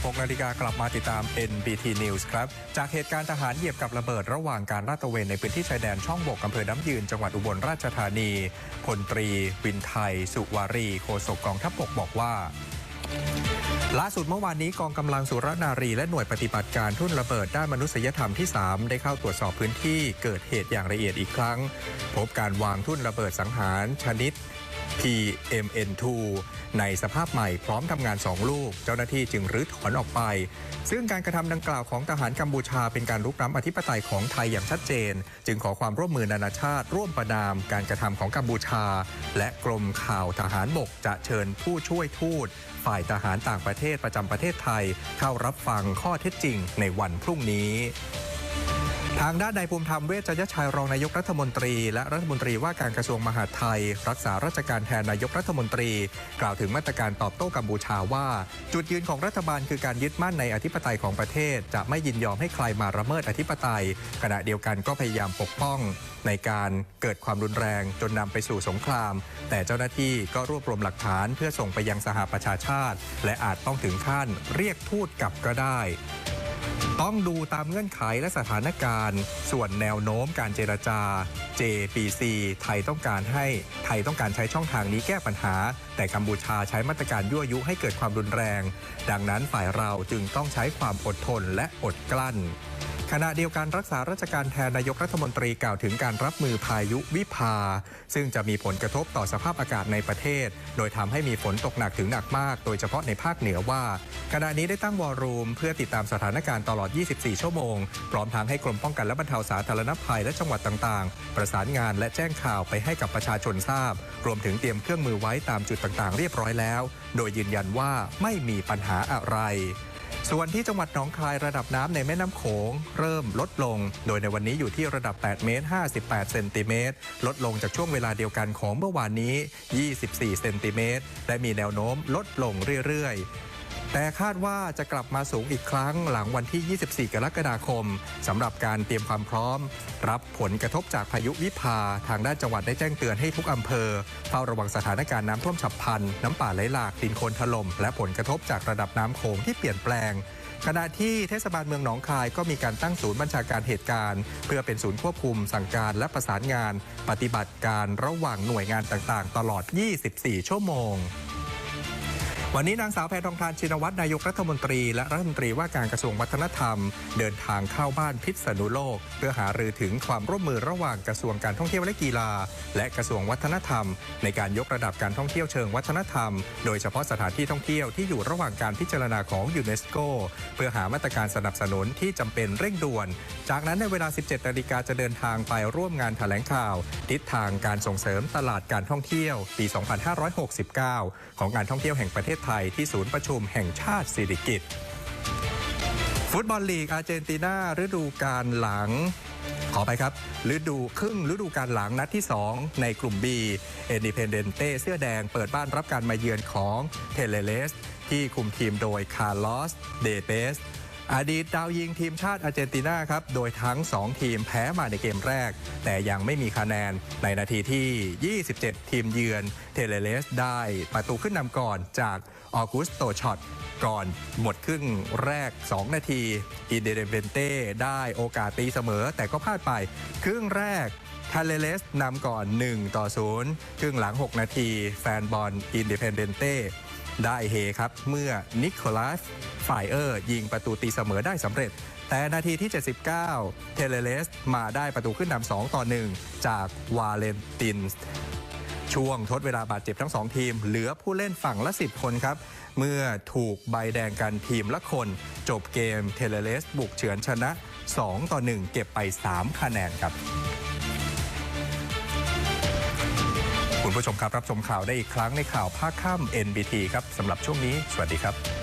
16นาฬิกากลับมาติดตาม NBT News ครับ จากเหตุการณ์ทหารเหยียบกับระเบิดระหว่างการลาดตระเวนในพื้นที่ชายแดนช่องบกอำเภอน้ำยืนจังหวัดอุบลราชธานีพลตรี วินไทย สุวารี โฆษกกองทัพบกบอกว่าล่าสุดเมื่อวานนี้กองกำลังสุรนารีและหน่วยปฏิบัติการทุ่นระเบิดด้านมนุษยธรรมที่ 3 ได้เข้าตรวจสอบพื้นที่เกิดเหตุอย่างละเอียดอีกครั้ง พบการวางทุ่นระเบิดสังหารชนิด PMN2 ในสภาพใหม่พร้อมทำงาน 2 ลูก เจ้าหน้าที่จึงรื้อถอนออกไป ซึ่งการกระทำดังกล่าวของทหารกัมพูชาเป็นการรุกร้ำอธิปไตยของไทยอย่างชัดเจน จึงขอความร่วมมือนานาชาติ ร่วมประนามการกระทำของกัมพูชา และกรมข่าวทหารบกจะเชิญผู้ช่วยทูตฝ่ายทหารต่างประเทศประจำประเทศไทย เข้ารับฟังข้อเท็จจริงในวันพรุ่งนี้ ทางด้านนายภูมิธรรมเวชยชัยรองนายกรัฐมนตรี และรัฐมนตรีว่าการกระทรวงมหาดไทย รักษาราชการแทนนายกรัฐมนตรี กล่าวถึงมาตรการตอบโต้กัมพูชาว่า จุดยืนของรัฐบาลคือการยึดมั่นในอธิปไตยของประเทศ จะไม่ยินยอมให้ใครมาละเมิดอธิปไตย ขณะเดียวกันก็พยายามปกป้อง ในการเกิดความรุนแรงจนนำไปสู่สงคราม แต่เจ้าหน้าที่ก็รวบรวมหลักฐาน เพื่อส่งไปยังสหประชาชาติ และอาจต้องถึงขั้นเรียกทูตกลับก็ได้ ต้องดูตามเงื่อนไขและสถานการณ์ ส่วนแนวโน้มการเจรจา JPC ไทยต้องการให้ไทยต้องการใช้ช่องทางนี้แก้ปัญหา แต่กัมพูชาใช้มาตรการยั่วยุให้เกิดความรุนแรง ดังนั้นฝ่ายเราจึงต้องใช้ความอดทนและอดกลั้น ขณะเดียวกันรักษาราชการแทนนายกรัฐมนตรีกล่าวถึงการรับมือพายุวิภา ซึ่งจะมีผลกระทบต่อสภาพอากาศในประเทศ โดยทำให้มีฝนตกหนักถึงหนักมาก โดยเฉพาะในภาคเหนือว่า ขณะนี้ได้ตั้งวอลลุ่มเพื่อติดตามสถานการณ์ตลอด 24 ชั่วโมง พร้อมทั้งให้กรมป้องกันและบรรเทาสาธารณภัยและจังหวัดต่างๆ ประสานงานและแจ้งข่าวไปให้กับประชาชนทราบ รวมถึงเตรียมเครื่องมือไว้ตามจุดต่างๆ เรียบร้อยแล้ว โดยยืนยันว่าไม่มีปัญหาอะไร ส่วนที่จังหวัดหนองคายระดับน้ำในแม่น้ำโขงเริ่มลดลง โดยในวันนี้อยู่ที่ระดับ 8 เมตร 58 เซนติเมตร ลดลงจากช่วงเวลาเดียวกันของเมื่อวานนี้ 24 เซนติเมตร และมีแนวโน้มลดลงเรื่อยๆ แต่คาดว่าจะกลับมาสูงอีกครั้งหลังวันที่ 24 กรกฎาคมสำหรับการเตรียมความพร้อม รับผลกระทบจากพายุวิภาทางด้านจังหวัดได้แจ้งเตือนให้ทุกอำเภอเฝ้าระวังสถานการณ์น้ำท่วมฉับพลัน น้ำป่าไหลหลากดินโคลนถล่มและผลกระทบจากระดับน้ำโขงที่เปลี่ยนแปลงขณะที่เทศบาลเมืองหนองคายก็มีการตั้งศูนย์บัญชาการเหตุการณ์ เพื่อเป็นศูนย์ควบคุม สั่งการและประสานงาน ปฏิบัติการระหว่างหน่วยงานต่างๆ ตลอด 24 ชั่วโมง วันนี้นางสาวแพทองทานชินวัตรนายกรัฐมนตรี และรัฐมนตรีว่าการกระทรวงวัฒนธรรม เดินทางเข้าบ้านพิษณุโลก เพื่อหารือถึงความร่วมมือระหว่างกระทรวงการท่องเที่ยวและกีฬา และกระทรวงวัฒนธรรม ในการยกระดับการท่องเที่ยวเชิงวัฒนธรรม โดยเฉพาะสถานที่ท่องเที่ยวที่อยู่ระหว่างการพิจารณาของยูเนสโกเพื่อหามาตรการสนับสนุนที่จำเป็นเร่งด่วน จากนั้นในเวลา 17นาฬิกาจะเดินทางไปร่วมงานแถลงข่าว ทิศทางการส่งเสริมตลาดการท่องเที่ยว ปี 2569 ของการท่องเที่ยวแห่งประเทศไทยที่ศูนย์ประชุมแห่งชาติสิริกิติ์ฟุตบอลลีกอาร์เจนตินาฤดูกาลหลัง ขอไปครับฤดูครึ่งฤดูกาลหลังนัดที่ 2 ในกลุ่ม B เอนิเพนเดนเต้เสื้อแดงเปิดบ้านรับการมาเยือนของเทเลเลส ที่คุมทีมโดยคาร์ลอส เดเปส อดีตดาวยิงทีมชาติอาร์เจนตินาครับ โดยทั้ง 2 ทีมแพ้มาในเกมแรก แต่ยังไม่มีคะแนนในนาทีที่ 27 ทีมเยือนเทเลเลสได้ประตูขึ้นนำก่อนจากออกุสโตช็อตก่อนหมดครึ่งแรก 2 นาที อินเดเดเวนเต้ได้โอกาสตีเสมอแต่ก็พลาดไป ครึ่งแรกทาเลเลสนำก่อน 1 ต่อ 0 ครึ่งหลัง 6 นาที แฟนบอลอินเดเพนเดนเต้ ได้เฮครับ เมื่อนิโคลัสไฟเออร์ ยิงประตูตีเสมอได้สำเร็จ แต่นาทีที่ 79 เทเลเลสมาได้ประตูขึ้นนำ2ต่อ 1 จากวาเลนตินช่วงทดเวลาบาดเจ็บทั้ง 2 ทีม เหลือผู้เล่นฝั่งละ 10 คนครับ เมื่อถูกใบแดงกันทีมละคน จบเกมเทเลเลสบุกเฉือนชนะ 2 ต่อ 1 เก็บไป 3 คะแนนครับ คุณผู้ชมครับรับชมข่าวได้อีกครั้งในข่าวภาคค่ำ NBT ครับสำหรับช่วงนี้ สวัสดีครับ